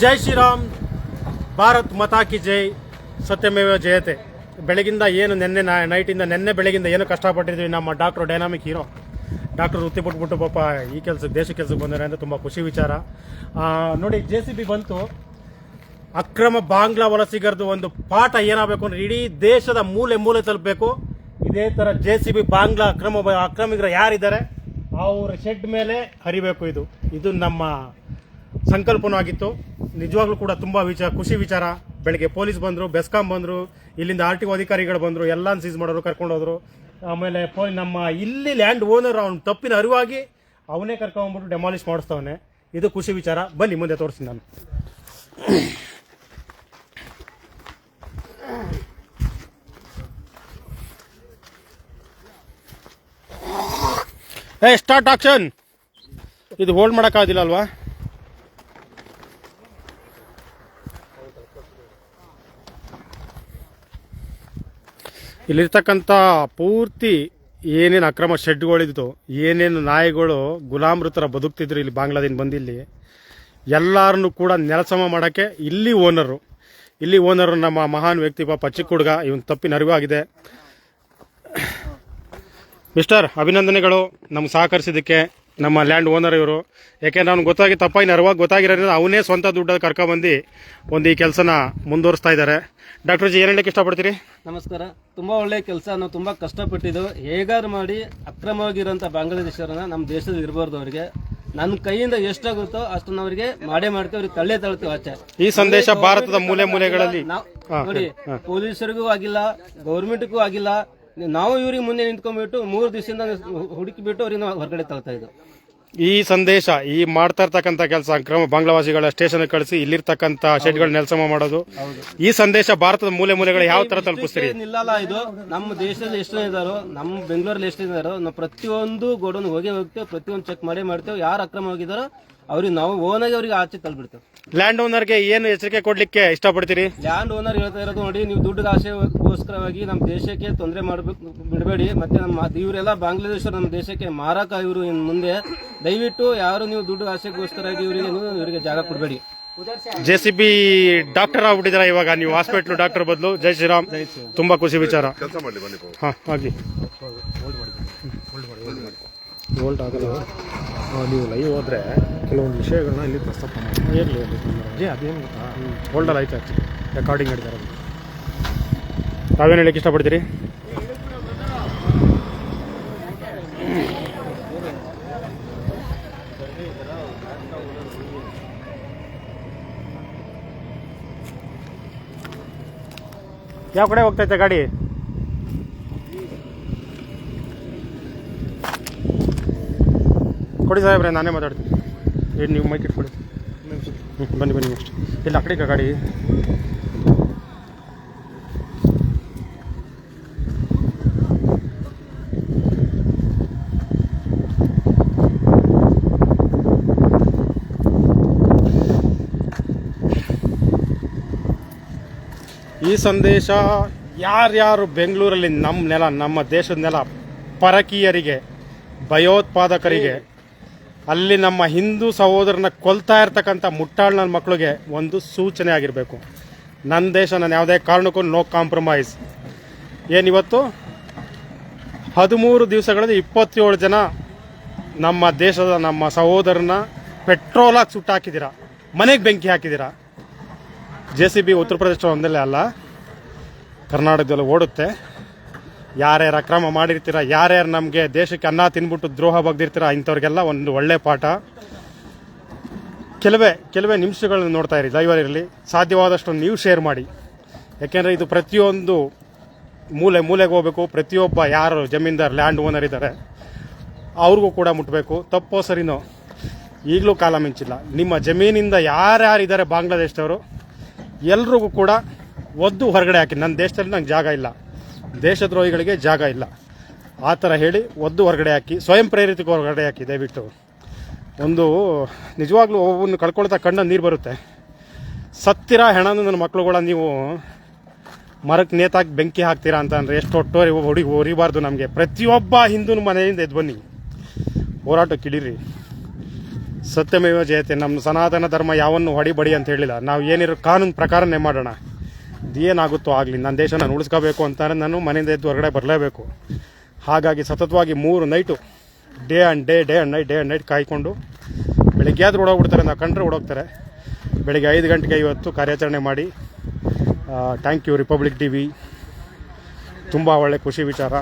ಜೈ ಶ್ರೀರಾಮ್ ಭಾರತ್ ಮತಾಕಿ ಜೈ ಸತ್ಯಮೇವ ಜಯತೆ ಬೆಳಗಿಂದ ಏನು ನಿನ್ನೆ ನೈಟಿಂದ ನಿನ್ನೆ ಬೆಳಗಿಂದ ಏನು ಕಷ್ಟಪಟ್ಟಿದ್ವಿ ನಮ್ಮ ಡಾಕ್ಟರ್ ಡೈನಾಮಿಕ್ ಹೀರೋ ಡಾಕ್ಟರ್ ವೃತ್ತಿ ಬಿಟ್ಬಿಟ್ಟು ಪಾಪ ಈ ಕೆಲಸಕ್ಕೆ ದೇಶ ಕೆಲಸಕ್ಕೆ ಬಂದರೆ ಅಂತ ತುಂಬ ಖುಷಿ ವಿಚಾರ. ನೋಡಿ ಜೆ ಸಿ ಬಿ ಬಂತು. ಅಕ್ರಮ ಬಾಂಗ್ಲಾ ವಲಸಿಗರದು ಒಂದು ಪಾಠ ಏನಾಗಬೇಕು ಅಂದ್ರೆ ಇಡೀ ದೇಶದ ಮೂಲೆ ಮೂಲೆ ತಲುಪಬೇಕು. ಇದೇ ಥರ ಜೆ ಸಿ ಬಿ ಬಾಂಗ್ಲಾ ಅಕ್ರಮ ಅಕ್ರಮಿಗರು ಯಾರಿದ್ದಾರೆ? ಅವ್ರ ಶೆಡ್ ಮೇಲೆ ಹರಿಬೇಕು ಇದು. ಇದು ನಮ್ಮ ಸಂಕಲ್ಪನೂ ನಿಜವಾಗ್ಲೂ ಕೂಡ ತುಂಬ ವಿಚಾರ, ಖುಷಿ ವಿಚಾರ. ಬೆಳಗ್ಗೆ ಪೊಲೀಸ್ ಬಂದರು, ಬೆಸ್ಕಾಂ ಬಂದರು, ಇಲ್ಲಿಂದ ಆರ್ ಟಿ ಒ ಅಧಿಕಾರಿಗಳು ಬಂದರು ಎಲ್ಲ ಸೀಸ್ ಮಾಡೋರು ಕರ್ಕೊಂಡು ಹೋದ್ರು ಆಮೇಲೆ ನಮ್ಮ ಇಲ್ಲಿ ಲ್ಯಾಂಡ್ ಓನರ್ ಅವ್ನ ತಪ್ಪಿನ ಅರಿವಾಗಿ ಅವನೇ ಕರ್ಕೊಂಡ್ಬಿಟ್ಟು ಡೆಮಾಲಿಷ್ ಮಾಡಿಸ್ತವನೆ. ಇದು ಖುಷಿ ವಿಚಾರ. ಬನ್ನಿ, ಮುಂದೆ ತೋರಿಸ್ತೀನಿ ನಾನು. ಏ ಸ್ಟಾರ್ಟ್ ಆಕ್ಷನ್ ಇದು ಹೋಲ್ಡ್ ಮಾಡೋಕ್ಕಾಗಿಲ್ಲ ಅಲ್ವಾ? ಇಲ್ಲಿರ್ತಕ್ಕಂಥ ಪೂರ್ತಿ ಏನೇನು ಅಕ್ರಮ ಶೆಡ್ಗಳಿದ್ದು, ಏನೇನು ನಾಯಿಗಳು ಗುಲಾಮೃತರ ಬದುಕ್ತಿದ್ರು ಇಲ್ಲಿ ಬಾಂಗ್ಲಾದಿಂದ ಬಂದಿಲ್ಲಿ, ಎಲ್ಲರನ್ನು ಕೂಡ ನೆಲಸಮ ಮಾಡೋಕ್ಕೆ ಇಲ್ಲಿ ಓನರು. ಇಲ್ಲಿ ಓನರು ನಮ್ಮ ಮಹಾನ್ ವ್ಯಕ್ತಿ ಪಾಪ ಚಿಕ್ಕ ಹುಡುಗ, ಇವನ್ ತಪ್ಪಿನ ಅರಿವಾಗಿದೆ. ಮಿಸ್ಟರ್, ಅಭಿನಂದನೆಗಳು ನಮ್ಗೆ ಸಹಕರಿಸಿದ್ದಕ್ಕೆ. ನಮ್ಮ ಲ್ಯಾಂಡ್ ಓನರ್ ಇವರು. ಯಾಕೆಂದ್ರೆ ನಾನು ಗೊತ್ತಾಗಿ ತಪ್ಪಾಗಿ ನೆರವಾಗಿ ಗೊತ್ತಾಗಿರೋದ್ರಿಂದ ಅವನೇ ಸ್ವಂತ ದುಡ್ಡಲ್ಲಿ ಕರ್ಕೊಂಬಂದು ಒಂದು ಈ ಕೆಲಸನ ಮುಂದುವರಿಸ್ತಾ ಇದ್ದಾರೆ. ಡಾಕ್ಟರ್ ಜಿ ಏನು ಹೇಳಕ್ಕೆ ಇಷ್ಟಪಡ್ತೀರಿ? ನಮಸ್ಕಾರ. ತುಂಬ ಒಳ್ಳೆಯ ಕೆಲಸ ನಾವು ತುಂಬ ಕಷ್ಟಪಟ್ಟಿದ್ದು. ಹೇಗಾರು ಮಾಡಿ ಅಕ್ರಮವಾಗಿರೋಂಥ ಬಾಂಗ್ಲಾದೇಶರನ್ನ ನಮ್ಮ ದೇಶದಲ್ಲಿ ಇರಬಾರ್ದು ಅವರಿಗೆ. ನನ್ನ ಕೈಯಿಂದ ಎಷ್ಟಾಗುತ್ತೋ ಅಷ್ಟನ್ನ ಅವರಿಗೆ ಮಾಡೇ ಮಾಡ್ತೀವಿ. ಅವ್ರಿಗೆ ತಳ್ಳೆ ತಳ್ತೀವಿ ಆಚೆ. ಈ ಸಂದೇಶ ಭಾರತದ ಮೂಲೆ ಮೂಲೆಗಳಲ್ಲಿ. ನೋಡಿ ಪೊಲೀಸರಿಗೂ ಆಗಿಲ್ಲ ಗೌರ್ಮೆಂಟ್ಗೂ ಆಗಿಲ್ಲ ನಾವು ಇವ್ರಿಗೆ ಮುಂದೆ ನಿಂತ್ಕೊಂಡ್ಬಿಟ್ಟು ಮೂರು ದಿವಸದಿಂದ ಹುಡುಕಿಬಿಟ್ಟು ಅವ್ರಿಗೆ ಹೊರಗಡೆ ತಳ್ತಾ ಇದ್ದು. ಈ ಸಂದೇಶ ಈ ಮಾಡ್ತಾ ಇರ್ತಕ್ಕಂಥ ಕೆಲಸ ಅಕ್ರಮ ಬಾಂಗ್ಲಾವಾಸಿಗಳ ಸ್ಟೇಷನ್ ಕಳಿಸಿ ಇಲ್ಲಿರ್ತಕ್ಕಂಥ ಶೆಡ್ಗಳ ನೆಲಸಮ ಮಾಡೋದು. ಈ ಸಂದೇಶ ಭಾರತದ ಮೂಲೆ ಮೂಲೆಗಳು ಯಾವ ತರ ತಲುಪಿಸ್ತೀರಿ? ನಿಲ್ಲಲ್ಲ ಇದು. ನಮ್ಮ ದೇಶದಲ್ಲಿ ಎಷ್ಟು ಜನ ಇದಾರೋ ನಮ್ಮ ಬೆಂಗಳೂರಲ್ಲಿ ಎಷ್ಟು ಜನ ಇದಾರೋ ನಾವು ಪ್ರತಿಯೊಂದು ಗೋಡನ್ ಹೋಗಿ ಹೋಗ್ತೇವೆ ಪ್ರತಿಯೊಂದು ಚೆಕ್ ಮಾಡಿ ಮಾಡ್ತೇವೆ. ಯಾರು ಅಕ್ರಮ ಹೋಗಿದಾರೋ ಅವ್ರಿಗೆ ನಾವು ಓನಾಗಿ ಅವ್ರಿಗೆ ಆಚೆ ತಳ್ಬಿಡ್ತೇವೆ. ಲ್ಯಾಂಡ್ ಓನರ್ಗೆ ಏನು ಎಚ್ಚರಿಕೆ ಕೊಡ್ಲಿಕ್ಕೆ ಇಷ್ಟಪಡ್ತೀರಿ? ಲ್ಯಾಂಡ್ ಓನರ್ ಹೇಳ್ತಾ ಇರೋದು ನೋಡಿ ನೀವು ದುಡ್ಡು ಆಸೆಗೋಸ್ಕರವಾಗಿ ನಮ್ಮ ದೇಶಕ್ಕೆ ತೊಂದರೆ ಮಾಡಬೇಕು ಬಿಡಬೇಡಿ. ಮತ್ತೆ ನಮ್ಮ ಇವರೆಲ್ಲ ಬಾಂಗ್ಲಾದೇಶ ನಮ್ಮ ದೇಶಕ್ಕೆ ಮಾರಕ ಇವರು ಇನ್ ಮುಂದೆ. ದಯವಿಟ್ಟು ಯಾರು ನೀವು ದುಡ್ಡು ಆಸೆಗೋಸ್ಕರವಾಗಿ ಇವರಿಗೆ ನೀವು ಇವರಿಗೆ ಜಾಗ ಕೊಡಬೇಡಿ. ಜೆ ಸಿ ಬಿ ಡಾಕ್ಟರ್ ಆಗ್ಬಿಟ್ಟಿದಾರ ಇವಾಗ? ನೀವು ಹಾಸ್ಪಿಟ್ಲ್ ಡಾಕ್ಟರ್ ಬದಲು. ಜೈ ಶ್ರೀರಾಮ್. ತುಂಬಾ ಖುಷಿ ವಿಚಾರ. ಹಾ ಹಾಗೆ. ಹೋಲ್ಡ್ ಆಗಲ್ಲ. ನೀವು ಲೈವ್ ಹೋದ್ರೆ ಕೆಲವೊಂದು ವಿಷಯಗಳನ್ನ ಇಲ್ಲಿ ಪ್ರಸ್ತಾಪ ಮಾಡಿ. ಇರಲಿ ಅದೇ ಅದೇನು ಗೊತ್ತಾ? ಹೋಲ್ಡಲ್ಲಿ ಆಯ್ತು ಆ್ಯಕ್ಚುಲಿ ರೆಕಾರ್ಡಿಂಗ್ ಹಿಡಿದಾರೆ ತಾವೇನು ಹೇಳಕ್ಕೆ ಇಷ್ಟಪಡ್ತೀರಿ? ಯಾವ ಕಡೆ ಹೋಗ್ತೈತೆ ಗಾಡಿ? ಕೊಡಿ ಸಾಹೇಬ್ರೆ, ನಾನೇ ಮಾತಾಡ್ತೀನಿ. ಏನು ನೀವು ಮೈಕ್ ಇಟ್ಕೊಳ್ಳಿ. ಹ್ಞೂ ಬನ್ನಿ ಬನ್ನಿ ನೆಕ್ಸ್ಟ್ ಇಲ್ಲ ಆ ಗಾಡಿ. ಈ ಸಂದೇಶ ಯಾರ್ಯಾರು ಬೆಂಗಳೂರಲ್ಲಿ ನಮ್ಮ ನೆಲ, ನಮ್ಮ ದೇಶದ ನೆಲ, ಪರಕೀಯರಿಗೆ, ಭಯೋತ್ಪಾದಕರಿಗೆ ಅಲ್ಲಿ ನಮ್ಮ ಹಿಂದೂ ಸಹೋದರನ ಕೊಲ್ತಾ ಇರ್ತಕ್ಕಂಥ ಮುಟ್ಟಾಳ್ ನನ್ನ ಮಕ್ಕಳಿಗೆ ಒಂದು ಸೂಚನೆ ಆಗಿರಬೇಕು. ನನ್ನ ದೇಶ ನಾನು ಯಾವುದೇ ಕಾರಣಕ್ಕೂ ನೋ ಕಾಂಪ್ರಮೈಸ್. ಏನಿವತ್ತು ಹದಿಮೂರು ದಿವಸಗಳಲ್ಲಿ ಇಪ್ಪತ್ತೇಳು ಜನ ನಮ್ಮ ದೇಶದ ನಮ್ಮ ಸಹೋದರನ ಪೆಟ್ರೋಲಾಗಿ ಸುಟ್ಟಾಕಿದ್ದೀರಾ ಮನೆಗೆ ಬೆಂಕಿ ಹಾಕಿದ್ದೀರಾ? J C B Uttar Pradesh ಒಂದಲ್ಲೇ ಅಲ್ಲ. ಕರ್ನಾಟಕದಲ್ಲಿ ಓಡುತ್ತೆ. ಯಾರ್ಯಾರು ಅಕ್ರಮ ಮಾಡಿರ್ತೀರ, ಯಾರ್ಯಾರು ನಮಗೆ ದೇಶಕ್ಕೆ ಅನ್ನ ತಿನ್ಬಿಟ್ಟು ದ್ರೋಹ ಬಗ್ದಿರ್ತೀರ, ಇಂಥವ್ರಿಗೆಲ್ಲ ಒಂದು ಒಳ್ಳೆ ಪಾಠ. ಕೆಲವೇ ಕೆಲವೇ ನಿಮಿಷಗಳನ್ನ ನೋಡ್ತಾ ಇರಿ ಲೈವರ್ ಇರಲಿ. ಸಾಧ್ಯವಾದಷ್ಟು ನೀವು ಶೇರ್ ಮಾಡಿ. ಯಾಕೆಂದರೆ ಇದು ಪ್ರತಿಯೊಂದು ಮೂಲೆ ಮೂಲೆಗೆ ಹೋಗಬೇಕು, ಪ್ರತಿಯೊಬ್ಬ ಯಾರು ಜಮೀನ್ದಾರ್ ಲ್ಯಾಂಡ್ ಓನರ್ ಇದ್ದಾರೆ, ಅವ್ರಿಗೂ ಕೂಡ ಮುಟ್ಟಬೇಕು ತಪ್ಪೋ ಸರಿನೋ? ಈಗಲೂ ಕಾಲ ಮಿಂಚಿಲ್ಲ. ನಿಮ್ಮ ಜಮೀನಿಂದ ಯಾರ್ಯಾರಿದ್ದಾರೆ ಬಾಂಗ್ಲಾದೇಶದವರು, ಎಲ್ರಿಗೂ ಕೂಡ ಒದ್ದು ಹೊರಗಡೆ ಹಾಕಿ. ನನ್ನ ದೇಶದಲ್ಲಿ ನಂಗೆ ಜಾಗ ಇಲ್ಲ. ದೇಶದ್ರೋಹಿಗಳಿಗೆ ಜಾಗ ಇಲ್ಲ. ಆ ಥರ ಹೇಳಿ ಒದ್ದು ಹೊರಗಡೆ ಹಾಕಿ, ಸ್ವಯಂ ಪ್ರೇರಿತಕ್ಕೆ ಹೊರಗಡೆ ಹಾಕಿ ದಯವಿಟ್ಟು. ಒಂದು ನಿಜವಾಗ್ಲೂ ಒಬ್ಬನ್ನು ಕಳ್ಕೊಳ್ತಾ ಕಣ್ಣ ನೀರು ಬರುತ್ತೆ. ಸತ್ತಿರ ಹೆಣನು ನನ್ನ ಮಕ್ಕಳುಗಳ ನೀವು ಮರಕ್ಕೆ ನೇತಾಕಿ ಬೆಂಕಿ ಹಾಕ್ತೀರಾ ಅಂತ ಅಂದರೆ ಎಷ್ಟು ಒಟ್ಟೋರಿ ಹೊಡಿ ಹೊರಿಬಾರ್ದು ನಮಗೆ. ಪ್ರತಿಯೊಬ್ಬ ಹಿಂದೂ ಮನೆಯಿಂದ ಎದ್ದು ಬನ್ನಿ. ಹೋರಾಟಕ್ಕೆ ಇಡೀರಿ ಸತ್ಯಮೇವ ಜಯತೆ ನಮ್ಮ ಸನಾತನ ಧರ್ಮ ಯಾವನ್ನು ಹೊಡಿಬಡಿ ಅಂತ ಹೇಳಿಲ್ಲ. ನಾವು ಏನಿರೋ ಕಾನೂನು ಪ್ರಕಾರನೇ ಮಾಡೋಣ. ಏನಾಗುತ್ತೋ ಆಗಲಿ ನನ್ನ ದೇಶ ನಾನು ಉಳಿಸ್ಕೋಬೇಕು ಅಂತಾರೆ ನಾನು ಮನೆಯಿಂದ ಎದ್ದು ಹೊರಗಡೆ ಬರಲೇಬೇಕು. ಹಾಗಾಗಿ ಸತತವಾಗಿ ಮೂರು night day and day day and night day and night ಕಾಯ್ಕೊಂಡು ಬೆಳಿಗ್ಗೆ ಆದರೂ ಓಡೋಗ್ಬಿಡ್ತಾರೆ, ನಾವು ಕಂಡ್ರೆ ಓಡೋಗ್ತಾರೆ. ಬೆಳಗ್ಗೆ ಐದು ಗಂಟೆಗೆ ಇವತ್ತು ಕಾರ್ಯಾಚರಣೆ ಮಾಡಿ thank you Republic T V ತುಂಬ ಒಳ್ಳೆ ಖುಷಿ ವಿಚಾರ.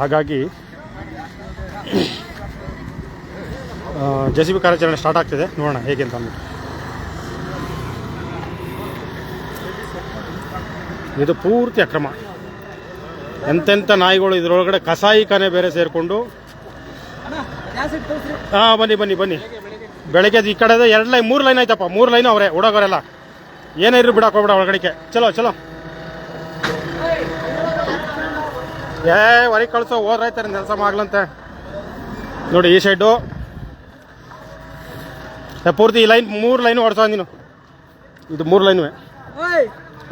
ಹಾಗಾಗಿ ಜೆ ಸಿ ಬಿ ಕಾರ್ಯಾಚರಣೆ ಸ್ಟಾರ್ಟ್ ಆಗ್ತಿದೆ. ನೋಡೋಣ ಹೇಗೆ ಅಂತ ಅಂದ್ಬಿಟ್ಟು. ಇದು ಪೂರ್ತಿ ಅಕ್ರಮ. ಎಂತೆಂಥ ನಾಯಿಗಳು ಇದರೊಳಗಡೆ ಕಸಾಯಿಖಾನೆ ಬೇರೆ ಸೇರಿಕೊಂಡು. ಹಾಂ ಬನ್ನಿ ಬನ್ನಿ ಬನ್ನಿ. ಬೆಳಗ್ಗೆ ಈ ಕಡೆ ಎರಡು ಲೈನ್ ಮೂರು ಲೈನ್ ಆಯ್ತಪ್ಪ ಮೂರು ಲೈನ್ ಅವರೇ ಹುಡುಗರೆಲ್ಲ ಏನೇ ಇರು ಬಿಡಕ್ಕೆ ಹೋಗ್ಬಿಡ ಒಳಗಡೆಗೆ ಚಲೋ ಚಲೋ. ಏ ಹೊರಗೆ ಕಳಿಸೋ ಹೋದ್ರಾಯ್ತಾರೆ ಕೆಲಸ ಮಾಡ್ಲಂತೆ. ನೋಡಿ ಈ ಸೈಡು ಪೂರ್ತಿ ಈ ಲೈನ್ ಮೂರು ಲೈನು ಹೊಡ್ಸೋ ನೀನು. ಇದು ಮೂರು ಲೈನು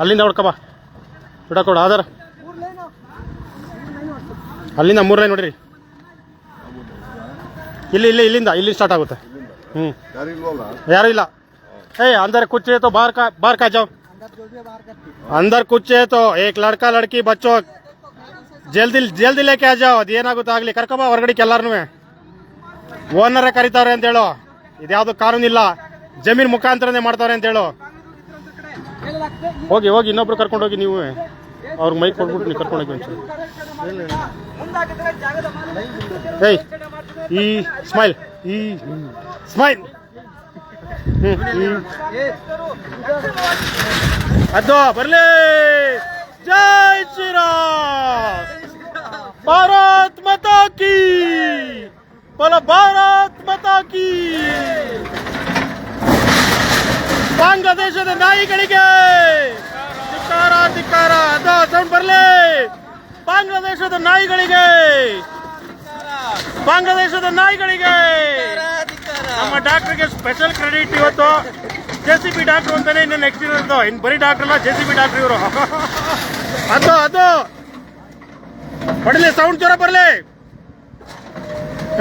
ಅಲ್ಲಿಂದ ಹೊಡ್ಕೊ ಬಿಡಕೊಡ, ಆಧಾರ. ಅಲ್ಲಿಂದ ಮೂರು ಲೈನ್ ನೋಡಿರಿ. ಇಲ್ಲಿ ಇಲ್ಲಿ, ಇಲ್ಲಿಂದ, ಇಲ್ಲಿ ಸ್ಟಾರ್ಟ್ ಆಗುತ್ತೆ. ಹ್ಮ್. ಯಾರು ಇಲ್ಲ? ಏ, ಅಂದರ್ ಕುಚ್ಚೆ ತೋ ಬಾರ್ ಕಾ ಬಾರ್ ಕಾ ಜಾವ್. ಅಂದರ್ ಕುಚ್ಚೆ ತೋ ಏಕ್ ಲಡ್ಕಾ, ಲಡ್ಕಿ ಬಚ್ಚೋ. ಜಲ್ದಿ ಜಲ್ದಿ ಲೇಕೆ ಆ ಜಾವ್. ಅದೇನಾಗುತ್ತೆ ಆಗಲಿ? ಕರ್ಕೊಂಬ ಹೊರಗಡೆ ಎಲ್ಲಾರನು ಓನರ ಕರೀತಾರೆ ಅಂತ ಹೇಳೋ. ಇದ್ಯಾವ್ದು ಕಾನೂನು ಇಲ್ಲ. ಜಮೀನ್ ಮುಖಾಂತರನೇ ಮಾಡ್ತಾರೆ ಅಂತ ಹೇಳೋ. ಹೋಗಿ ಹೋಗಿ, ಇನ್ನೊಬ್ರು ಕರ್ಕೊಂಡು ಹೋಗಿ ನೀವು. ಅವ್ರಿಗೆ ಮೈಕ್ ಕೊಟ್ಬಿಟ್ಟು ನೀವು ಕರ್ಕೊಂಡೋಗಿ ಒಂಚೂರು ಏಯ್, ಈ ಸ್ಮೈಲ್ ಈ ಸ್ಮೈಲ್. ಅದು ಬರಲೇ. ಜೈ ಶ್ರೀರಾಮ್. ಭಾರತ್ ಮಾತಾ ಕಿ. बोलो ಭಾರತ್ ಮಾತಾ ಕಿ. ಬಾಂಗ್ಲಾದೇಶದ ನಾಯಿಗಳಿಗೆ ಧಿಕ್ಕಾರ ಧಿಕ್ಕಾರ ಅದು. ಸೌಂಡ್ ಬರಲಿ. ಬಾಂಗ್ಲಾದೇಶದ ನಾಯಿಗಳಿಗೆ. ಬಾಂಗ್ಲಾದೇಶದ ನಾಯಿಗಳಿಗೆ. ನಮ್ಮ ಡಾಕ್ಟರ್ಗೆ ಸ್ಪೆಷಲ್ ಕ್ರೆಡಿಟ್ ಇವತ್ತು. ಜೆ ಸಿ ಬಿ ಡಾಕ್ಟರ್ ಅಂತಾನೆ ಇನ್ನು ಎಕ್ಸ್ಪೀರಿಯನ್ಸ್ ಇನ್ನು ಬರೀ ಡಾಕ್ಟರ್ ಅಲ್ಲ, ಜೆ ಸಿ ಬಿ ಡಾಕ್ಟರ್ ಇವರು. ಅದು ಅದು. ಹೊಡಲಿ, ಸೌಂಡ್ ಜ್ವರ ಬರಲಿ.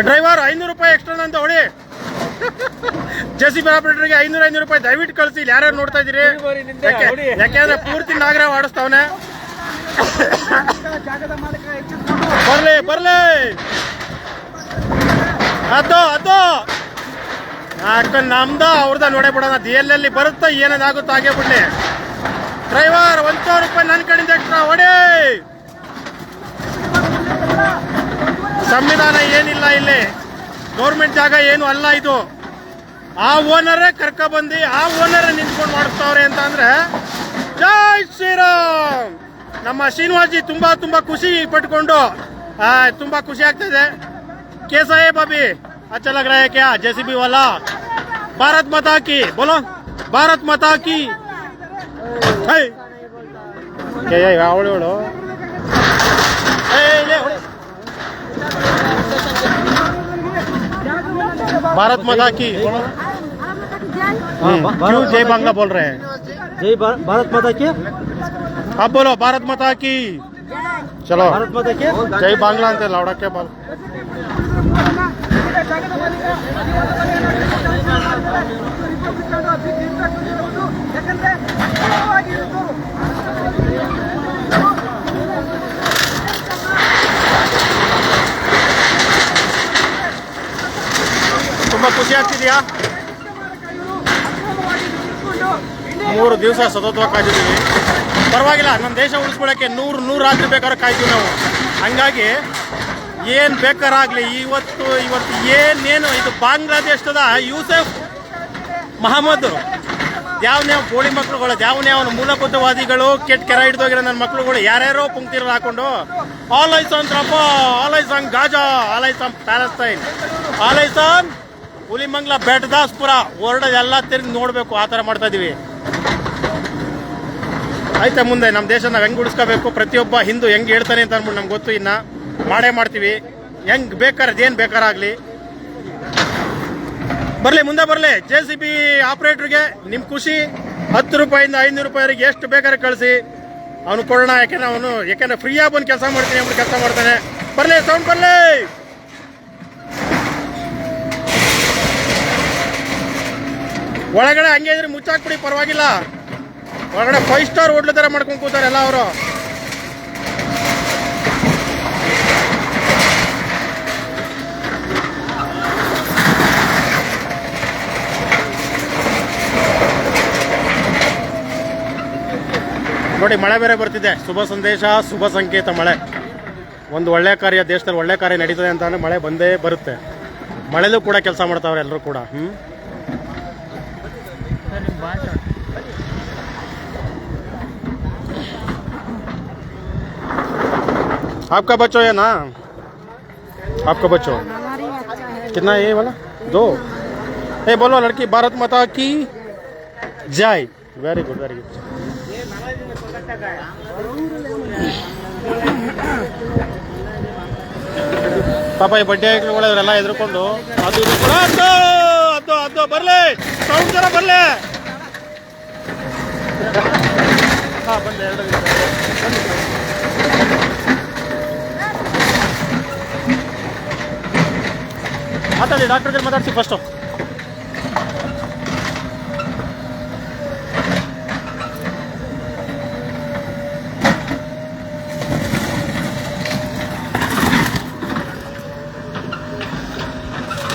ಡ್ರೈವರ್ ಐನೂರು ರೂಪಾಯಿ ಎಕ್ಸ್ಟ್ರಾ ಅಂತ ಹೊಡಿ. ಜೆ ಸಿ ಬಿ ಆಪರೇಟರ್ಗೆ ಐನೂರು ಐನೂರು ರೂಪಾಯಿ ದಯವಿಟ್ಟು ಕಳಿಸಿ. ಇಲ್ಲಿ ಯಾರ್ಯಾರು ನೋಡ್ತಾ ಇದ್ದೀರಿ? ಯಾಕೆ- ಯಾಕೆಂದ್ರೆ ಪೂರ್ತಿ ನಾಗರ ಆಡಿಸ್ತಾವನೆ. ಬರ್ಲಿ ಬರ್ಲಿ. ಅದು ಅದು ಅಕ್ಕ ನಮ್ದ ಅವ್ರದ ನೋಡೇ ಬಿಡೋಣ. ಅದು ಎಲ್ಲೆಲ್ಲಿ ಬರುತ್ತೋ ಏನೇನಾಗುತ್ತೋ ಹಾಗೆ ಬಿಡ್ಲಿ. ಡ್ರೈವರ್ ಒಂದ್ ಸಾವಿರ ರೂಪಾಯಿ ನನ್ನ ಕಡೆಯಿಂದ ಎಕ್ಸ್ಟ್ರಾ ಹೊಡಿ. ಸಂವಿಧಾನ ಏನಿಲ್ಲ ಇಲ್ಲಿ. ಗೌರ್ಮೆಂಟ್ ಜಾಗ ಏನು ಅಲ್ಲ ಇದು. ಆ ಓನರೇ ಕರ್ಕ ಬಂದಿ ಆ ಓನರೇ ನಿಂತ್ಕೊಂಡು ಮಾಡಿಸ್ತಾವ್ರೆ ಅಂತ ಅಂದ್ರೆ, ಜೈ ಶ್ರೀರಾಮ್! ನಮ್ಮ ಶ್ರೀನಿವಾಸಿ ತುಂಬಾ ತುಂಬಾ ಖುಷಿ ಪಟ್ಕೊಂಡು ತುಂಬಾ ಖುಷಿ ಆಗ್ತದೆ ಕೇಸಾಯೇ ಬಾಬಿ ಅಚ್ಚಲ ಗ್ರಹ ಜೆ ಸಿ ಬಿ ವಾಲಾ, ಭಾರತ್ ಮತ ಹಾಕಿ ಬೋಲೋ, ಭಾರತ್ ಮಾತಾ ಅವಳು ಅವಳು भारत माता की। हाँ, हम्म, क्यों जय बांग्ला बोल रहे हैं? जय भारत माता की? अब बोलो भारत माता की। चलो। भारत माता की? जय बांग्ला अंत लावड़ा क्या बोल ತುಂಬಾ ಖುಷಿ ಆಗ್ತಿದ್ಯಾ? ಮೂರು ದಿವಸ ಸತತವಾಗಿ ಕಾಯ್ದಿದ್ದೀವಿ ಪರವಾಗಿಲ್ಲ ನಮ್ಮ ದೇಶ ಉಳಿಸ್ಕೊಳ್ಳೋಕ್ಕೆ ನೂರು ನೂರು ರಾತ್ರಿ ಬೇಕಾದ್ರೆ ಕಾಯ್ತೀವಿ ನಾವು. ಹಂಗಾಗಿ ಏನು ಬೇಕಾರಾಗಲಿ, ಇವತ್ತು ಇವತ್ತು ಏನೇನು, ಇದು ಬಾಂಗ್ಲಾದೇಶದ ಯೂಸೆಫ್ ಮಹಮ್ಮದ್ ಯಾವನ್ಯಾವ ಕೋಳಿ ಮಕ್ಕಳುಗಳು ಯಾವನ್ಯಾವ ಮೂಲಭೂತವಾದಿಗಳು, ಕೆಟ್ಟ ಕೆರ ಹಿಡಿದೋಗಿರೋ ನನ್ನ ಮಕ್ಕಳುಗಳು ಯಾರ್ಯಾರೋ ಪುಂಕ್ತಿರ್ ಹಾಕೊಂಡು, all eyes on all eyes on Gaza, all eyes on Palestine all eyes on Hulimangala Bettadasapura ಹೊರಡ ಎಲ್ಲ ತಿರುಗಿ ನೋಡಬೇಕು ಆ ಥರ ಮಾಡ್ತಾ ಇದೀವಿ. ಆಯ್ತಾ ಮುಂದೆ ನಮ್ಮ ದೇಶ ನಾವು ಹೆಂಗ್ ಉಳಿಸ್ಕೋಬೇಕು? ಪ್ರತಿಯೊಬ್ಬ ಹಿಂದೂ ಹೆಂಗ್ ಹೇಳ್ತಾನೆ ಅಂತ ಅಂದ್ಬಿಟ್ಟು ನಮ್ಗೆ ಗೊತ್ತು ಇನ್ನ. ಮಾಡೇ ಮಾಡ್ತೀವಿ. ಹೆಂಗ್ ಬೇಕಾದ್ರೆ ಅದೇನು ಬೇಕಾರಾಗಲಿ ಬರಲಿ, ಮುಂದೆ ಬರಲಿ. ಜೆ ಸಿ ಬಿ ಆಪ್ರೇಟ್ರಿಗೆ ನಿಮ್ಮ ಖುಷಿ. ಹತ್ತು ರೂಪಾಯಿಂದ ಐನೂರು ರೂಪಾಯಿವರೆಗೆ ಎಷ್ಟು ಬೇಕಾದ್ರೆ ಕಳಿಸಿ. ಅವನು ಕೊಡೋಣ, ಯಾಕೆಂದ್ರೆ ಅವನು ಯಾಕೆಂದ್ರೆ ಫ್ರೀಯಾಗಿ ಬಂದು ಕೆಲಸ ಮಾಡ್ತೀನಿ ಅಂದ್ಬಿಟ್ಟು ಕೆಲಸ ಮಾಡ್ತಾನೆ. ಬರಲಿ ಸೌಂಡ್ ಬರ್ಲಿ! ಒಳಗಡೆ ಹಂಗೆ ಇದ್ರೆ ಮುಚ್ಚಾಕ್ಬಿಡಿ, ಪರವಾಗಿಲ್ಲ. ಒಳಗಡೆ ಫೈವ್ ಸ್ಟಾರ್ ಹೋಟ್ಲ್ ಥರ ಮಾಡ್ಕೊಂಡು ಕೂತಾರೆ ಎಲ್ಲ ಅವರು. ನೋಡಿ, ಮಳೆ ಬೇರೆ ಬರ್ತಿದೆ. ಶುಭ ಸಂದೇಶ, ಶುಭ ಸಂಕೇತ ಮಳೆ. ಒಂದು ಒಳ್ಳೆ ಕಾರ್ಯ, ದೇಶದಲ್ಲಿ ಒಳ್ಳೆ ಕಾರ್ಯ ನಡೀತದೆ ಅಂತ ಮಳೆ ಬಂದೇ ಬರುತ್ತೆ. ಮಳೆಯಲ್ಲೂ ಕೂಡ ಕೆಲಸ ಮಾಡ್ತಾವ್ರೆ ಎಲ್ಲರೂ ಕೂಡ ಹ್ಞೂ आपका बच्चो है ना आपका बच्चो कितना है ये वाला दो ए बोलो लड़की भारत माता की जय वेरी गुड वेरी गुड ಪಾಪ ಈ ಬಡ್ಡಿ ಇವರೆಲ್ಲ ಎದ್ರುಕೊಂಡು ಅದು ಇದು ಕೂಡ ಅದು ಅದು ಅದು ಬರ್ಲಿ ಸೌಂಡ್ ಜರ ಬರ್ಲಿ ಹಾ ಬಂದೆ ಎರಡು ಮಾತಾಡಿ ಡಾಕ್ಟರ್ ಜೊತೆ ಮಾತಾಡ್ಸಿ ಫಸ್ಟು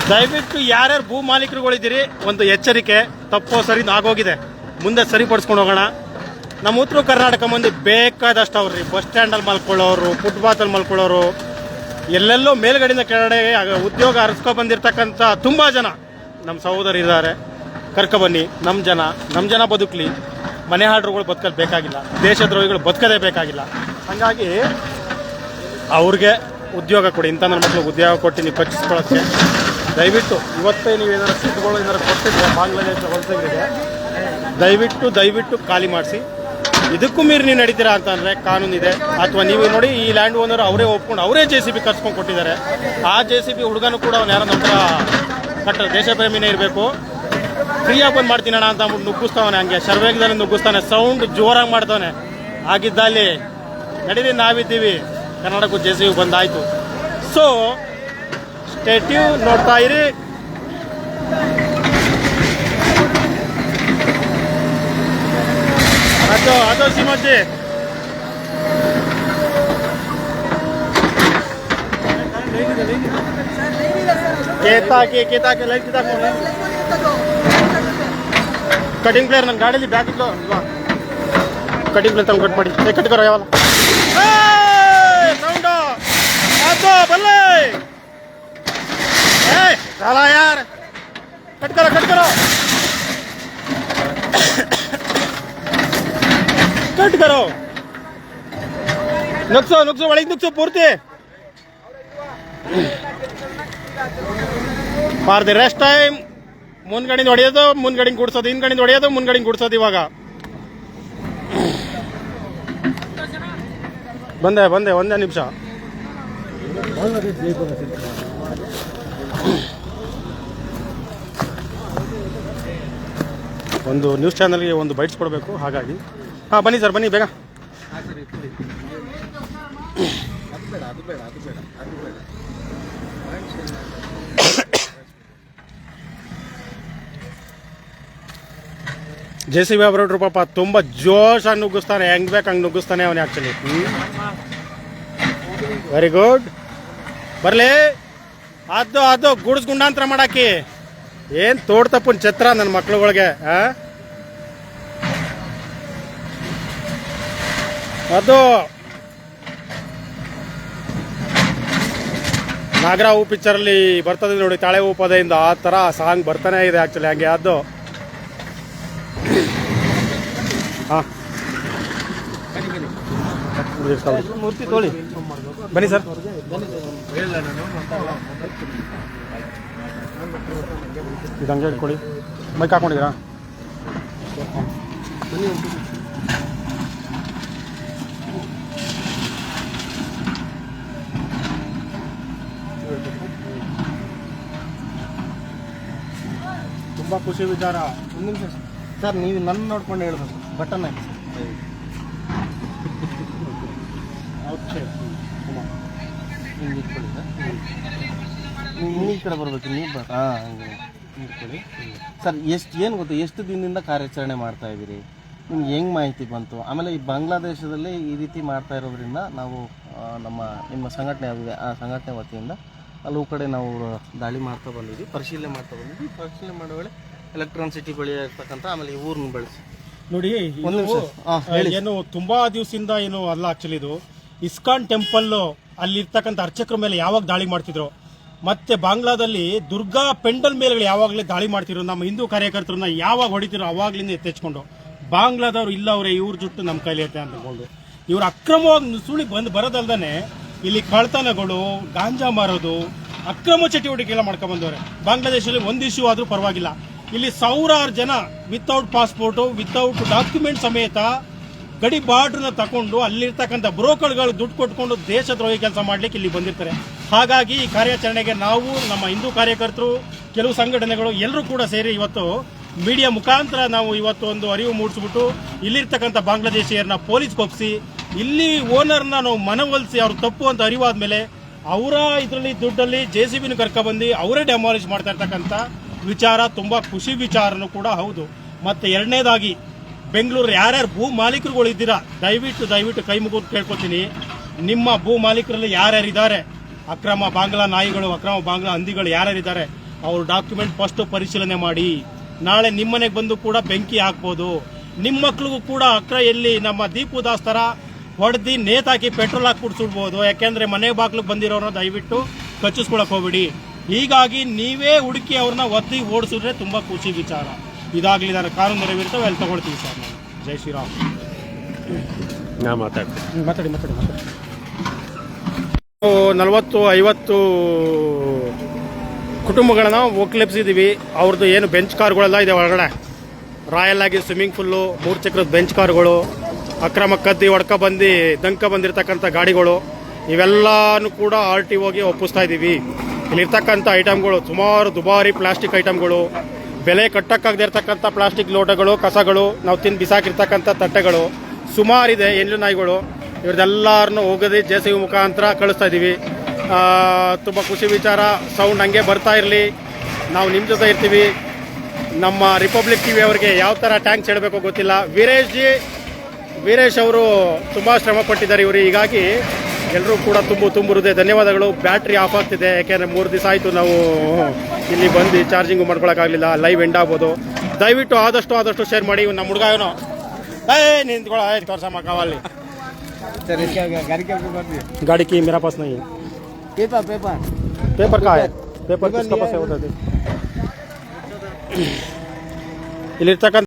ದಯವಿಟ್ಟು ಯಾರ್ಯಾರು ಭೂ ಮಾಲೀಕರುಗಳಿದ್ದೀರಿ, ಒಂದು ಎಚ್ಚರಿಕೆ, ತಪ್ಪೋ ಸರಿ ಆಗೋಗಿದೆ. ಮುಂದೆ ಸರಿಪಡಿಸ್ಕೊಂಡು ಹೋಗೋಣ. ನಮ್ಮ ಉತ್ತರ ಕರ್ನಾಟಕ ಮಂದಿ ಬೇಕಾದಷ್ಟು ಅವ್ರಿ ಬಸ್ ಸ್ಟ್ಯಾಂಡಲ್ಲಿ ಮಲ್ಕೊಳ್ಳೋರು ಫುಟ್ಪಾತಲ್ಲಿ ಮಲ್ಕೊಳ್ಳೋರು. ಎಲ್ಲೆಲ್ಲೋ ಮೇಲ್ಗಡೆಯಿಂದ ಕೆಳಗಡೆ ಉದ್ಯೋಗ ಅರಸ್ಕೊ ಬಂದಿರತಕ್ಕಂಥ ತುಂಬ ಜನ ನಮ್ಮ ಸಹೋದರ ಇದ್ದಾರೆ ಕರ್ಕೊಬನ್ನಿ ನಮ್ಮ ಜನ ನಮ್ಮ ಜನ ಬದುಕಲಿ. ಮನೆ ಹಾಡ್ರುಗಳು ಬದುಕಲು ಬೇಕಾಗಿಲ್ಲ. ದೇಶದ್ರೋಹಿಗಳು ಬದುಕದೇ ಬೇಕಾಗಿಲ್ಲ. ಹಾಗಾಗಿ ಅವ್ರಿಗೆ ಉದ್ಯೋಗ ಕೊಡಿ. ಇಂಥ ನನ್ನ ಮಕ್ಕಳು ಉದ್ಯೋಗ ಕೊಟ್ಟು ನೀವು ಕಚ್ಚಿಸ್ಕೊಳ್ಳೋಕ್ಕೆ ದಯವಿಟ್ಟು ಇವತ್ತೇ ನೀವು ಏನಾರು ಸೀಟ್ಗಳು ಏನಾರು ಕೊಟ್ಟಿದ್ರೆ ಬಾಂಗ್ಲಾದೇಶ ವಲಸಿಗರಿಗೆ ದಯವಿಟ್ಟು ದಯವಿಟ್ಟು ಖಾಲಿ ಮಾಡಿಸಿ. ಇದಕ್ಕೂ ಮೀರಿ ನೀವು ನಡೀತೀರಾ ಅಂತಂದರೆ ಕಾನೂನಿದೆ ಅಥವಾ ನೀವು ನೋಡಿ ಈ ಲ್ಯಾಂಡ್ ಓನರ್ ಅವರೇ ಒಪ್ಕೊಂಡು ಅವರೇ ಜೆ ಸಿ ಬಿ ಕರ್ಸ್ಕೊಂಡು ಕೊಟ್ಟಿದ್ದಾರೆ. ಆ ಜೆ ಸಿ ಬಿ ಹುಡುಗನೂ ಕೂಡ ಅವ್ನು ಯಾರೋ ನಮ್ಮ ಹತ್ರ ಕಟ್ಟ ದೇಶಪ್ರೇಮಿನೇ ಇರಬೇಕು. ಫ್ರೀಯಾಗಿ ಬಂದು ಮಾಡ್ತೀನಣ ಅಂತ ಅಂದ್ಬಿಟ್ಟು ನುಗ್ಗಿಸ್ತಾವನೆ ಹಂಗೆ. ಶರ್ವೇಗದಲ್ಲಿ ನುಗ್ಗಿಸ್ತಾನೆ. ಸೌಂಡ್ ಜೋರಾಗಿ ಮಾಡ್ತಾನೆ ಆಗಿದ್ದಲ್ಲಿ ನಡೀರಿ, ನಾವಿದ್ದೀವಿ. ಕರ್ನಾಟಕ ಜೆ ಸಿ ಬಿ ಬಂದಾಯ್ತು ಸೊ ಸ್ಟೇಟ್ಯೂ ನೋಡ್ತಾ ಇರಿ. ಅದು ಅದು ಸಿಮಜ್ಜಿ ಕೇತಾಕಿ ಕೇತಾಕಿ ಲೈಟ್ ಕಿತಾಕಿ ಕಟಿಂಗ್ ಪ್ಲೇಯರ್ ನನ್ನ ಗಾಡೀಲಿ ಬ್ಯಾಗ್ ಇತ್ತು ಅಲ್ವಾ ಕಟಿಂಗ್ ಪ್ಲೇಯರ್ ತಂದು ಕಟ್ ಮಾಡಿ ಏ ಕಟ್ಕರೋ ಯಾವಲ್ಲ ಸೌಂಡು ಅದು ಬಲ್ಲೆ ಏ ಸಾಲ ಯಾರ್ ಕಟ್ಕರೋ ಕಟ್ಕರೋ ಕಟ್ ಕರೋ ನುಗ್ಸೋ ನುಗ್ಸೋ, ಒಳಗೆ ನುಗ್ಸೋ, ಪೂರ್ತಿ. ಫಾರ್ ದಿ ರೆಸ್ಟ್ ಟೈಮ್ ಮುಂದ್ಗಡೆಯಿಂದ ಹೊಡೆಯೋದು, ಮುಂದ್ಗಡೆಯಿಂದ ಗುಡ್ಸೋದು ಹಿಂದ್ಗಡಿಂದ ಹೊಡೆಯೋದು, ಮುಂದ್ಗಡೆಯಿಂದ ಗುಡ್ಸೋದು ಇವಾಗ. ಬಂದೆ ಬಂದೆ, ಒಂದೇ ನಿಮಿಷ. ಒಂದು ನ್ಯೂಸ್ ಚಾನಲ್ಗೆ ಒಂದು ಬೈಟ್ಸ್ ಕೊಡಬೇಕು, ಹಾಗಾಗಿ. ಹಾಂ, ಬನ್ನಿ ಸರ್, ಬನ್ನಿ ಬೇಗ. ಜೆ ಸಿ ಬಿ ಅವರು ಪಾಪ ತುಂಬ ಜೋಶಾಗಿ ನುಗ್ಗಿಸ್ತಾನೆ. ಹೆಂಗ್ ಬೇಕು ಹಂಗೆ ನುಗ್ಗಿಸ್ತಾನೆ ಅವನೇ ಆ್ಯಕ್ಚುಲಿ ವೆರಿ ಗುಡ್ ಬರಲಿ. ಅದು ಅದು ಗುಡ್ಸ್ ಗುಂಡಾಂತರ ಮಾಡಾಕಿ. ಏನು ತೋಡ್ತಪ್ಪನ ಛತ್ರ ನನ್ನ ಮಕ್ಳುಗಳಿಗೆ, ಆ? ಅದು ನಾಗರ ಹೂ ಪಿಕ್ಚರಲ್ಲಿ ಬರ್ತದೆ ನೋಡಿ ತಾಳೆ ಹೂ ಪದೆಯಿಂದ ಆ ಥರ ಸಾಂಗ್ ಬರ್ತಾನೆ ಇದೆ ಆ್ಯಕ್ಚುಲಿ ಹಂಗೆ ಅದು. ಹಾಂ. ಬನ್ನಿ ಸರ್. ಇದು ಹಂಗೆ ಹೇಳ್ಕೊಳ್ಳಿ ಮೈಕ್ ಹಾಕೊಂಡಿದ್ದೀರಾ? ತುಂಬ ಖುಷಿ ವಿಚಾರ. ಒಂದು ನಿಮಿಷ ಸರ್. ನೀವು ನನ್ನ ನೋಡ್ಕೊಂಡು ಹೇಳ್ಬೇಕು. ಬಟನ್ ಹಾಕಿ ಓಕೆ ಸರ್. ನೀವು ಈ ಕಡೆ ಬರ್ಬೇಕು, ನೀವು ಬ ಹಾಂ ಹಂಗೆ. ಸರ್, ಎಷ್ಟು ಏನು ಗೊತ್ತು? ಎಷ್ಟು ದಿನದಿಂದ ಕಾರ್ಯಾಚರಣೆ ಮಾಡ್ತಾ ಇದ್ದೀರಿ? ನಿಮ್ಗೆ ಹೆಂಗ್ ಮಾಹಿತಿ ಬಂತು? ಆಮೇಲೆ ಈ ಬಾಂಗ್ಲಾದೇಶದಲ್ಲಿ ಈ ರೀತಿ ಮಾಡ್ತಾ ಇರೋದ್ರಿಂದ ನಾವು ನಮ್ಮ, ನಿಮ್ಮ ಸಂಘಟನೆ ಆಗಿದೆ. ಆ ಸಂಘಟನೆ ವತಿಯಿಂದ ಹಲವು ಕಡೆ ನಾವು ದಾಳಿ ಮಾಡ್ತಾ ಬಂದಿದ್ವಿ ಪರಿಶೀಲನೆ ಮಾಡ್ತಾ ಬಂದಿದ್ವಿ. ಪರಿಶೀಲನೆ ಮಾಡೋ ವೇಳೆ ಎಲೆಕ್ಟ್ರಾನ್ ಸಿಟಿ ಬಳಿ ಇರ್ತಕ್ಕಂಥ ಆಮೇಲೆ ಈ ಊರನ್ನ ಬೆಳೆಸಿ. ನೋಡಿ ಒಂದು ಏನು ತುಂಬಾ ದಿವಸದಿಂದ ಏನು ಅಲ್ಲ ಆಕ್ಚುಲಿ ಇದು. ಇಸ್ಕಾನ್ ಟೆಂಪಲ್ ಅಲ್ಲಿ ಇರ್ತಕ್ಕಂಥ ಅರ್ಚಕರ ಮೇಲೆ ಯಾವಾಗ ದಾಳಿ ಮಾಡ್ತಿದ್ರು? ಮತ್ತೆ ಬಾಂಗ್ಲಾದಲ್ಲಿ ದುರ್ಗಾ ಪೆಂಡಲ್ ಮೇಲೆ ಯಾವಾಗಲೇ ದಾಳಿ ಮಾಡ್ತಿರೋ ನಮ್ಮ ಹಿಂದೂ ಕಾರ್ಯಕರ್ತರನ್ನ ಯಾವಾಗ ಹೊಡಿತಿರೋ ಅವಾಗ್ಲಿಂದ ಎತ್ತೆಚ್ಕೊಂಡು. ಬಾಂಗ್ಲಾದವ್ರು ಇಲ್ಲ ಅವರೇ ಇವ್ರ ಜುಟ್ಟು ನಮ್ಮ ಕೈಲಿ ಐತೆ ಅಂದ್ಕೊಂಡು ಇವ್ರು ಅಕ್ರಮವಾಗಿ ನುಸುಳಿ ಬಂದು ಬರೋದಲ್ದಾನೆ ಇಲ್ಲಿ ಕಳ್ತನಗಳು, ಗಾಂಜಾ ಮಾರೋದು, ಅಕ್ರಮ ಚಟುವಟಿಕೆಗಳ ಮಾಡ್ಕೊಂಡ್ ಬಂದವ್ರೆ. ಬಾಂಗ್ಲಾದೇಶದಲ್ಲಿ ಒಂದು ಇಶ್ಯೂ ಆದ್ರೂ ಪರವಾಗಿಲ್ಲ. ಇಲ್ಲಿ ಸಾವಿರಾರು ಜನ ವಿತೌಟ್ ಪಾಸ್ಪೋರ್ಟ್ ವಿತೌಟ್ ಡಾಕ್ಯುಮೆಂಟ್ ಸಮೇತ ಗಡಿ ಬಾರ್ಡ್ರನ್ನ ತಗೊಂಡು ಅಲ್ಲಿರ್ತಕ್ಕಂಥ ಬ್ರೋಕರ್ಗಳು ದುಡ್ಡು ಕೊಟ್ಕೊಂಡು ದೇಶದ್ರೋಹಿ ಕೆಲಸ ಮಾಡ್ಲಿಕ್ಕೆ ಇಲ್ಲಿ ಬಂದಿರ್ತಾರೆ. ಹಾಗಾಗಿ ಈ ಕಾರ್ಯಾಚರಣೆಗೆ ನಾವು, ನಮ್ಮ ಹಿಂದೂ ಕಾರ್ಯಕರ್ತರು, ಕೆಲವು ಸಂಘಟನೆಗಳು ಎಲ್ಲರೂ ಕೂಡ ಸೇರಿ ಇವತ್ತು ಮೀಡಿಯಾ ಮುಖಾಂತರ ನಾವು ಇವತ್ತು ಒಂದು ಅರಿವು ಮೂಡಿಸ್ಬಿಟ್ಟು ಇಲ್ಲಿರ್ತಕ್ಕಂಥ ಬಾಂಗ್ಲಾದೇಶಿಯರನ್ನ ಪೊಲೀಸ್ ಒಪ್ಪಿಸಿ ಇಲ್ಲಿ ಓನರ್ನ ನಾವು ಮನವೊಲಿಸಿ ಅವ್ರು ತಪ್ಪು ಅಂತ ಅರಿವಾದ ಮೇಲೆ ಅವರ ಇದರಲ್ಲಿ ದುಡ್ಡಲ್ಲಿ ಜೆ ಸಿ ಬಿನ ಕರ್ಕೊಬಂದು ಅವರೇ ಡೆಮಾಲಿಷ್ ಮಾಡ್ತಾ ಇರ್ತಕ್ಕಂಥ ವಿಚಾರ, ತುಂಬಾ ಖುಷಿ ವಿಚಾರನೂ ಕೂಡ ಹೌದು. ಮತ್ತೆ ಎರಡನೇದಾಗಿ, ಬೆಂಗಳೂರು ಯಾರ್ಯಾರು ಭೂ ಮಾಲೀಕರುಗಳು ಇದ್ದೀರಾ, ದಯವಿಟ್ಟು ದಯವಿಟ್ಟು ಕೈ ಮುಗಿದು ಕೇಳ್ಕೊತೀನಿ. ನಿಮ್ಮ ಭೂ ಮಾಲೀಕರಲ್ಲಿ ಯಾರ್ಯಾರು ಇದ್ದಾರೆ? ಅಕ್ರಮ ಬಾಂಗ್ಲಾ ನಾಯಿಗಳು, ಅಕ್ರಮ ಬಾಂಗ್ಲಾ ಹಂದಿಗಳು ಯಾರ್ಯಾರಿದ್ದಾರೆ ಅವ್ರ ಡಾಕ್ಯುಮೆಂಟ್ ಫಸ್ಟ್ ಪರಿಶೀಲನೆ ಮಾಡಿ. ನಾಳೆ ನಿಮ್ಮನೆಗೆ ಬಂದು ಕೂಡ ಬೆಂಕಿ ಹಾಕ್ಬೋದು. ನಿಮ್ಮ ಮಕ್ಳಿಗೂ ಕೂಡ ಅಕ್ರ ಎಲ್ಲಿ ನಮ್ಮ ದೀಪು ದಾಸ್ ತರ ಹೊಡೆದಿ ನೇತಾಕಿ ಪೆಟ್ರೋಲ್ ಹಾಕಿ ಕುಡ್ಸಿಡ್ಬೋದು ಯಾಕೆಂದ್ರೆ ಮನೆ ಬಾಗ್ಲಿಗೆ ಬಂದಿರೋರನ್ನ ದಯವಿಟ್ಟು ಕಚ್ಚಿಸ್ಕೊಳಕ್ ಹೋಗ್ಬಿಡಿ. ಹೀಗಾಗಿ ನೀವೇ ಹುಡುಕಿ ಅವ್ರನ್ನ ಒತ್ತಿ ಓಡಿಸಿದ್ರೆ ತುಂಬಾ ಖುಷಿ ವಿಚಾರ. ಇದಾಗ್ಲಿ ನಾನು ಕಾನೂನು ನೆರವೇರ್ತವೆ ಅಲ್ಲಿ ತಗೊಳ್ತೀವಿ ಸರ್ ನಾನು ಜೈ ಶ್ರೀರಾಮ್. ನಾ ಮಾತಾಡ್ತೀನಿ. ಮಾತಾಡಿ ಮಾತಾಡಿ ಮಾತಾಡಿ. ನಲವತ್ತು ಐವತ್ತು ಕುಟುಂಬಗಳನ್ನ ಒಕ್ಲೆಪ್ಸಿದೀವಿ ಅವ್ರದ್ದು ಏನು ಬೆಂಚ್ ಕಾರ್ಗಳೆಲ್ಲ ಇದೆ ಒಳಗಡೆ. ರಾಯಲ್ ಆಗಿ ಸ್ವಿಮ್ಮಿಂಗ್ ಫುಲ್ಲು ಮೂರು ಚಕ್ರದ ಬೆಂಚ್ ಕಾರ್ಗಳು ಅಕ್ರಮ ಕದ್ದಿ ಹೊಡ್ಕ ಬಂದು, ದಂಕ ಬಂದಿರತಕ್ಕಂಥ ಗಾಡಿಗಳು, ಇವೆಲ್ಲನೂ ಕೂಡ ಆರ್ ಟಿ ಹೋಗಿ ಒಪ್ಪಿಸ್ತಾ ಇದ್ದೀವಿ ಇಲ್ಲಿರ್ತಕ್ಕಂಥ ಐಟಮ್ಗಳು ಸುಮಾರು ದುಬಾರಿ ಪ್ಲಾಸ್ಟಿಕ್ ಐಟಮ್ಗಳು ಬೆಲೆ ಕಟ್ಟಕ್ಕಾಗದೇ ಇರ್ತಕ್ಕಂಥ ಪ್ಲಾಸ್ಟಿಕ್ ಲೋಟಗಳು, ಕಸಗಳು, ನಾವು ತಿಂದು ಬಿಸಾಕಿರ್ತಕ್ಕಂಥ ತಟ್ಟೆಗಳು, ಸುಮಾರಿದೆ ಎಳ್ಳು ನಾಯಿಗಳು ಇವ್ರದ್ದೆಲ್ಲರನ್ನು ಹೋಗದೆ ಜೆ ಸಿ ಮುಖಾಂತರ ಕಳಿಸ್ತಾ ಇದ್ದೀವಿ ತುಂಬ ಖುಷಿ ವಿಚಾರ, ಸೌಂಡ್ ಹಂಗೆ ಬರ್ತಾ ಇರಲಿ. ನಾವು ನಿಮ್ಮ ಜೊತೆ ಇರ್ತೀವಿ. ನಮ್ಮ ರಿಪಬ್ಲಿಕ್ ಟಿ ವಿ ಅವರಿಗೆ ಯಾವ ಥರ ಟ್ಯಾಂಕ್ಸ್ ಹೇಳಬೇಕು ಗೊತ್ತಿಲ್ಲ. ವೀರೇಶ್ ಜಿ ವೀರೇಶ್ ಅವರು ತುಂಬ ಶ್ರಮ ಪಟ್ಟಿದ್ದಾರೆ ಇವರು. ಹೀಗಾಗಿ ಎಲ್ಲರೂ ಕೂಡ ತುಂಬು ತುಂಬಿರುತ್ತೆ ಧನ್ಯವಾದಗಳು. ಬ್ಯಾಟ್ರಿ ಆಫ್ ಆಗ್ತಿದೆ. ಯಾಕೆಂದರೆ ಮೂರು ದಿವಸ ಆಯಿತು ನಾವು ಇಲ್ಲಿ ಬಂದು ಚಾರ್ಜಿಂಗು ಮಾಡ್ಕೊಳಕ್ಕಾಗಲಿಲ್ಲ. ಲೈವ್ ಎಂಡ್ ಆಗ್ಬೋದು. ದಯವಿಟ್ಟು ಆದಷ್ಟು ಆದಷ್ಟು ಶೇರ್ ಮಾಡಿ. ನಮ್ಮ ಹುಡುಗ ಏನು ಏ ನಿಂತ್ಕೊಳ್ಳೋ ಆಯ್ತು ವರ್ಷ ಕಾವಲ್ಲಿ. ಗಾಡಿ ಕಿ ಮೇರಾ ಪಾಸ್ ನೈ ಪೇಪರ್ ಪೇಪರ್ ಪೇಪರ್ ಕಾ ಪೇಪರ್ ಇಲ್ಲಿರ್ತಕ್ಕಂಥ